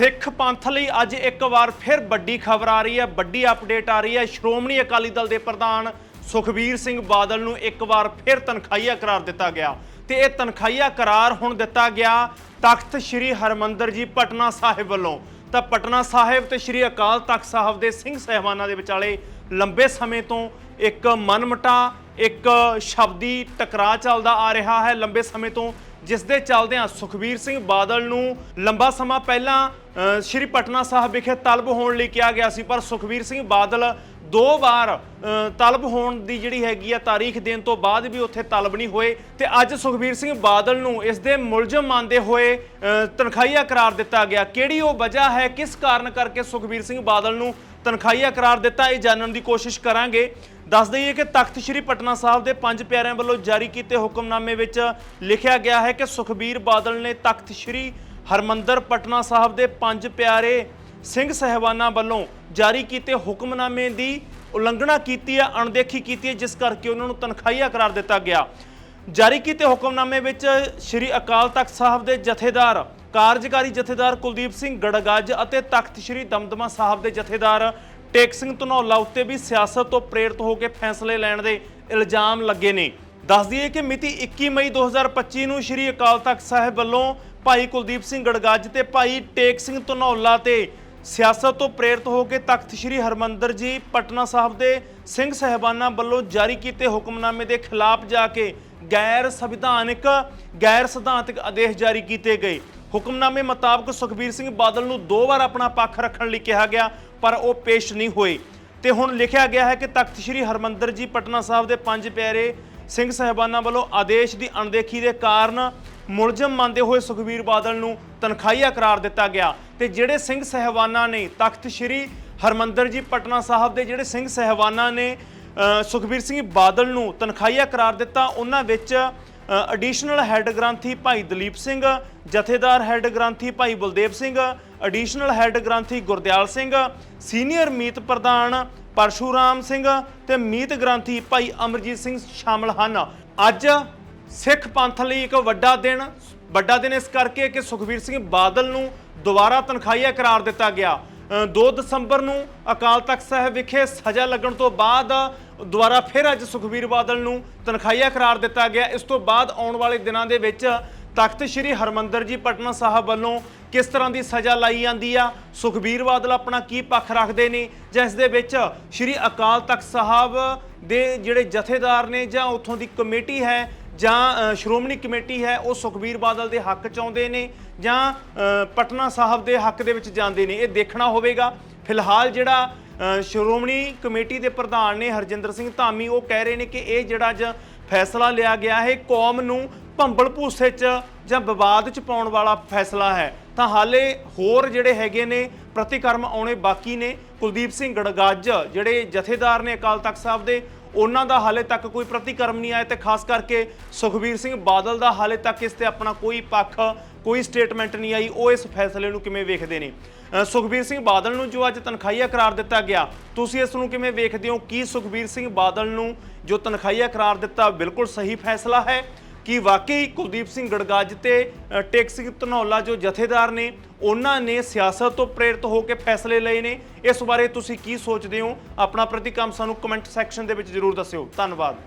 ਸਿੱਖ ਪੰਥ ਲਈ ਅੱਜ ਇੱਕ ਵਾਰ ਫਿਰ ਵੱਡੀ ਖਬਰ ਆ ਰਹੀ ਹੈ, ਵੱਡੀ ਅਪਡੇਟ ਆ ਰਹੀ ਹੈ। ਸ਼੍ਰੋਮਣੀ ਅਕਾਲੀ ਦਲ ਦੇ ਪ੍ਰਧਾਨ ਸੁਖਬੀਰ ਸਿੰਘ ਬਾਦਲ ਨੂੰ ਇੱਕ ਵਾਰ ਫਿਰ ਤਨਖਾਹੀਆ ਕਰਾਰ ਦਿੱਤਾ ਗਿਆ ਤੇ ਇਹ ਤਨਖਾਹੀਆ ਕਰਾਰ ਹੁਣ ਦਿੱਤਾ ਗਿਆ ਤਖਤ ਸ੍ਰੀ ਹਰਮੰਦਰ ਜੀ ਪਟਨਾ ਸਾਹਿਬ ਵੱਲੋਂ। ਤਾਂ ਪਟਨਾ ਸਾਹਿਬ ਤੇ ਸ੍ਰੀ ਅਕਾਲ ਤਖਤ ਸਾਹਿਬ ਦੇ ਸਿੰਘ ਸਹਿਬਾਨਾਂ ਦੇ ਵਿਚਾਲੇ ਲੰਬੇ ਸਮੇਂ ਤੋਂ ਇੱਕ ਮਨਮਟਾ, ਇੱਕ ਸ਼ਬਦੀ ਟਕਰਾਅ ਚੱਲਦਾ ਆ ਰਿਹਾ ਹੈ। ਲੰਬੇ ਸਮੇਂ ਤੋਂ ਜਿਸ ਦੇ ਚੱਲਦਿਆਂ ਸੁਖਬੀਰ ਸਿੰਘ ਬਾਦਲ ਨੂੰ ਲੰਬਾ ਸਮਾਂ ਪਹਿਲਾਂ ਸ਼੍ਰੀ ਪਟਨਾ ਸਾਹਿਬ ਵਿਖੇ ਤਲਬ ਹੋਣ ਲਈ ਕਿਹਾ ਗਿਆ ਸੀ ਪਰ ਸੁਖਬੀਰ ਸਿੰਘ ਬਾਦਲ ਦੋ ਵਾਰ ਤਲਬ ਹੋਣ ਦੀ ਜਿਹੜੀ ਹੈਗੀ ਆ ਤਾਰੀਖ ਦੇਣ ਤੋਂ ਬਾਅਦ ਵੀ ਉੱਥੇ ਤਲਬ ਨਹੀਂ ਹੋਏ ਤੇ ਅੱਜ ਸੁਖਬੀਰ ਸਿੰਘ ਬਾਦਲ ਨੂੰ ਇਸ ਦੇ ਮੁਲਜ਼ਮ ਮੰਨਦੇ ਹੋਏ ਅ, ਤਨਖਾਹੀਆ ਕਰਾਰ ਦਿੱਤਾ ਗਿਆ। ਕਿਹੜੀ ਉਹ ਵਜ੍ਹਾ ਹੈ? ਕਿਸ ਕਾਰਨ ਕਰਕੇ ਸੁਖਬੀਰ ਸਿੰਘ ਬਾਦਲ ਨੂੰ ਤਨਖਾਹੀਆ ਕਰਾਰ ਦਿੱਤਾ, ਇਹ ਜਾਣਨ ਦੀ ਕੋਸ਼ਿਸ਼ ਕਰਾਂਗੇ। ਦੱਸ ਦਈਏ ਕਿ ਤਖਤ ਸ੍ਰੀ ਪਟਨਾ ਸਾਹਿਬ ਦੇ ਪੰਜ ਪਿਆਰਿਆਂ ਵੱਲੋਂ ਜਾਰੀ ਕੀਤੇ ਹੁਕਮਨਾਮੇ ਵਿੱਚ ਲਿਖਿਆ ਗਿਆ ਹੈ ਕਿ ਸੁਖਬੀਰ ਬਾਦਲ ਨੇ ਤਖਤ ਸ੍ਰੀ ਹਰਮੰਦਰ ਪਟਨਾ ਸਾਹਿਬ ਦੇ ਪੰਜ ਪਿਆਰੇ ਸਿੰਘ ਸਹਿਬਾਨਾਂ ਵੱਲੋਂ ਜਾਰੀ ਕੀਤੇ ਹੁਕਮਨਾਮੇ ਦੀ ਉਲੰਘਣਾ ਕੀਤੀ ਹੈ, ਅਣਦੇਖੀ ਕੀਤੀ ਹੈ, ਜਿਸ ਕਰਕੇ ਉਹਨਾਂ ਨੂੰ ਤਨਖਾਹੀਆ ਕਰਾਰ ਦਿੱਤਾ ਗਿਆ। ਜਾਰੀ ਕੀਤੇ ਹੁਕਮਨਾਮੇ ਵਿੱਚ ਸ੍ਰੀ ਅਕਾਲ ਤਖਤ ਸਾਹਿਬ ਦੇ ਜਥੇਦਾਰ, ਕਾਰਜਕਾਰੀ ਜਥੇਦਾਰ ਕੁਲਦੀਪ ਸਿੰਘ ਗੜਗੱਜ ਅਤੇ ਤਖਤ ਸ੍ਰੀ ਦਮਦਮਾ ਸਾਹਿਬ ਦੇ ਜਥੇਦਾਰ ਟੇਕ ਸਿੰਘ ਧਨੌਲਾ ਉੱਤੇ ਵੀ ਸਿਆਸਤ ਤੋਂ ਪ੍ਰੇਰਿਤ ਹੋ ਕੇ ਫੈਸਲੇ ਲੈਣ ਦੇ ਇਲਜ਼ਾਮ ਲੱਗੇ ਨੇ। ਦੱਸ ਦਈਏ ਕਿ ਮਿਤੀ 21 ਮਈ 2025 ਨੂੰ ਸ੍ਰੀ ਅਕਾਲ ਤਖਤ ਸਾਹਿਬ ਵੱਲੋਂ ਭਾਈ ਕੁਲਦੀਪ ਸਿੰਘ ਗੜਗੱਜ ਤੇ ਭਾਈ ਟੇਕ ਸਿੰਘ ਧਨੌਲਾ ਤੇ ਸਿਆਸਤ ਤੋਂ ਪ੍ਰੇਰਿਤ ਹੋ ਕੇ ਤਖਤ ਸ੍ਰੀ ਹਰਮੰਦਰ ਜੀ, ਪਟਨਾ ਸਾਹਿਬ ਦੇ ਸਿੰਘ ਸਹਿਬਾਨਾਂ ਵੱਲੋਂ ਜਾਰੀ ਕੀਤੇ ਹੁਕਮਨਾਮੇ ਦੇ ਖਿਲਾਫ ਜਾ ਕੇ ਗੈਰ ਸੰਵਿਧਾਨਕ, ਗੈਰ ਸਿਧਾਂਤਕ ਆਦੇਸ਼ ਜਾਰੀ ਕੀਤੇ ਗਏ। ਹੁਕਮਨਾਮੇ ਮੁਤਾਬਕ ਸੁਖਬੀਰ ਸਿੰਘ ਬਾਦਲ ਨੂੰ ਦੋ ਵਾਰ ਆਪਣਾ ਪੱਖ ਰੱਖਣ ਲਈ ਕਿਹਾ ਗਿਆ, ਪਰ ਉਹ ਪੇਸ਼ ਨਹੀਂ ਹੋਏ। ਤੇ ਹੁਣ ਲਿਖਿਆ ਗਿਆ ਹੈ ਕਿ ਤਖਤ ਸ੍ਰੀ ਹਰਮੰਦਰ ਜੀ, ਪਟਨਾ ਸਾਹਿਬ ਦੇ ਪੰਜ ਪਿਆਰੇ ਸਿੰਘ ਸਹਿਬਾਨਾਂ ਵੱਲੋਂ ਆਦੇਸ਼ ਦੀ ਅਣਦੇਖੀ ਦੇ ਕਾਰਨ ਮੁਲਜ਼ਮ ਮੰਨਦੇ ਹੋਏ ਸੁਖਬੀਰ ਬਾਦਲ ਨੂੰ ਤਨਖਾਹੀਆ ਕਰਾਰ ਦਿੱਤਾ ਗਿਆ। ਤੇ ਜਿਹੜੇ ਸਿੰਘ ਸਹਿਬਾਨਾਂ ਨੇ ਤਖਤ ਸ੍ਰੀ ਹਰਮੰਦਰ ਜੀ, ਪਟਨਾ ਸਾਹਿਬ ਦੇ ਜਿਹੜੇ ਸਿੰਘ ਸਹਿਬਾਨਾਂ ਨੇ ਸੁਖਬੀਰ ਸਿੰਘ ਬਾਦਲ ਨੂੰ ਤਨਖਾਹੀਆ ਕਰਾਰ ਦਿੱਤਾ। ਉਹਨਾਂ ਵਿੱਚ ਐਡੀਸ਼ਨਲ ਹੈੱਡ ਗ੍ਰੰਥੀ ਭਾਈ ਦਲੀਪ ਸਿੰਘ, ਜਥੇਦਾਰ ਹੈੱਡ ਗ੍ਰੰਥੀ ਭਾਈ ਬਲਦੇਵ ਸਿੰਘ ਐਡੀਸ਼ਨਲ ਹੈੱਡ ਗ੍ਰੰਥੀ ਗੁਰਦਿਆਲ ਸਿੰਘ ਸੀਨੀਅਰ ਮੀਤ ਪ੍ਰਧਾਨ ਪਰਸ਼ੂਰਾਮ ਸਿੰਘ ਤੇ ਮੀਤ ਗ੍ਰੰਥੀ ਭਾਈ ਅਮਰਜੀਤ ਸਿੰਘ ਸ਼ਾਮਲ ਹਨ। ਅੱਜ ਸਿੱਖ ਪੰਥ ਲਈ ਇੱਕ ਵੱਡਾ ਦਿਨ ਵੱਡਾ ਦਿਨ ਇਸ ਕਰਕੇ ਕਿ ਸੁਖਬੀਰ ਸਿੰਘ ਬਾਦਲ ਨੂੰ ਦੁਬਾਰਾ ਤਨਖਾਹੀਆ ਕਰਾਰ ਦਿੱਤਾ ਗਿਆ। 2 ਦਸੰਬਰ ਨੂੰ ਅਕਾਲ ਤਖਤ ਸਾਹਿਬ ਵਿਖੇ ਸਜ਼ਾ ਲੱਗਣ ਤੋਂ ਬਾਅਦ ਦੁਬਾਰਾ ਫਿਰ ਅੱਜ ਸੁਖਬੀਰ ਬਾਦਲ ਨੂੰ ਤਨਖਾਹੀਆ ਕਰਾਰ ਦਿੱਤਾ ਗਿਆ। ਇਸ ਤੋਂ ਬਾਅਦ ਆਉਣ ਵਾਲੇ ਦਿਨਾਂ ਦੇ ਵਿੱਚ ਤਖਤ ਸ੍ਰੀ ਹਰਮੰਦਰ ਜੀ ਪਟਨਾ ਸਾਹਿਬ ਵੱਲੋਂ ਕਿਸ ਤਰ੍ਹਾਂ ਦੀ ਸਜ਼ਾ ਲਾਈ ਜਾਂਦੀ ਆ? ਸੁਖਬੀਰ ਬਾਦਲ ਆਪਣਾ ਕੀ ਪੱਖ ਰੱਖਦੇ ਨੇ? ਜਾਂ ਇਸ ਦੇ ਵਿੱਚ ਸ੍ਰੀ ਅਕਾਲ ਤਖਤ ਸਾਹਿਬ ਦੇ ਜਿਹੜੇ ਜਥੇਦਾਰ ਨੇ ਜਾਂ ਉੱਥੋਂ ਦੀ ਕਮੇਟੀ ਹੈ ਜਾਂ ਸ਼੍ਰੋਮਣੀ ਕਮੇਟੀ ਹੈ, ਉਹ ਸੁਖਬੀਰ ਬਾਦਲ ਦੇ ਹੱਕ 'ਚ ਆਉਂਦੇ ਨੇ ਜਾਂ ਪਟਨਾ ਸਾਹਿਬ ਦੇ ਹੱਕ ਦੇ ਵਿੱਚ ਜਾਂਦੇ ਨੇ, ਇਹ ਦੇਖਣਾ ਹੋਵੇਗਾ। ਫਿਲਹਾਲ ਜਿਹੜਾ ਸ਼੍ਰੋਮਣੀ ਕਮੇਟੀ ਦੇ ਪ੍ਰਧਾਨ ਨੇ ਹਰਜਿੰਦਰ ਸਿੰਘ ਧਾਮੀ, ਉਹ ਕਹਿ ਰਹੇ ਨੇ ਕਿ ਇਹ ਜਿਹੜਾ ਅੱਜ ਫੈਸਲਾ ਲਿਆ ਗਿਆ ਹੈ, ਕੌਮ ਨੂੰ ਭੰਬਲ ਭੂਸੇ 'ਚ ਜਾਂ ਵਿਵਾਦ 'ਚ ਪਾਉਣ ਵਾਲਾ ਫੈਸਲਾ ਹੈ। ਤਾਂ ਹਾਲੇ ਹੋਰ ਜਿਹੜੇ ਹੈਗੇ ਨੇ, ਪ੍ਰਤੀਕਰਮ ਆਉਣੇ ਬਾਕੀ ਨੇ। ਕੁਲਦੀਪ ਸਿੰਘ ਗੜਗੱਜ, ਜਿਹੜੇ ਜਥੇਦਾਰ ਨੇ ਅਕਾਲ ਤਖਤ ਸਾਹਿਬ ਦੇ ਉਹਨਾਂ ਦਾ ਹਾਲੇ ਤੱਕ ਕੋਈ ਪ੍ਰਤੀਕਰਮ ਨਹੀਂ ਆਇਆ ਤੇ ਖਾਸ ਕਰਕੇ ਸੁਖਬੀਰ ਸਿੰਘ ਬਾਦਲ ਦਾ ਹਾਲੇ ਤੱਕ ਇਸ ਤੇ ਆਪਣਾ ਕੋਈ ਪੱਖ, ਕੋਈ ਸਟੇਟਮੈਂਟ ਨਹੀਂ ਆਈ। ਉਹ ਇਸ ਫੈਸਲੇ ਨੂੰ ਕਿਵੇਂ ਵੇਖਦੇ ਨੇ? ਸੁਖਬੀਰ ਸਿੰਘ ਬਾਦਲ ਨੂੰ ਜੋ ਅੱਜ ਤਨਖਾਹੀਆ ਕਰਾਰ ਦਿੱਤਾ ਗਿਆ, ਤੁਸੀਂ ਇਸ ਨੂੰ ਕਿਵੇਂ ਵੇਖਦੇ ਹੋ? ਕੀ ਸੁਖਬੀਰ ਸਿੰਘ ਬਾਦਲ ਨੂੰ ਜੋ ਤਨਖਾਹੀਆ ਕਰਾਰ ਦਿੱਤਾ ਬਿਲਕੁਲ ਸਹੀ ਫੈਸਲਾ ਹੈ? ਕਿ ਵਾਕਈ ਕੁਲਦੀਪ ਸਿੰਘ ਗੜਗਾਜ ਤੇ ਅ, ਟੇਕ ਸਿੰਘ ਧਨੌਲਾ ਜੋ ਜਥੇਦਾਰ ਨੇ ਉਹਨਾਂ ਨੇ ਸਿਆਸਤ ਤੋਂ ਪ੍ਰੇਰਿਤ ਹੋ ਕੇ ਫੈਸਲੇ ਲਏ ਨੇ। ਇਸ ਬਾਰੇ ਤੁਸੀਂ ਕੀ ਸੋਚਦੇ ਹੋ? ਆਪਣਾ ਪ੍ਰਤੀਕਰਮ ਸਾਨੂੰ ਕਮੈਂਟ ਸੈਕਸ਼ਨ ਦੇ ਵਿੱਚ ਜ਼ਰੂਰ ਦੱਸਿਓ। ਧੰਨਵਾਦ।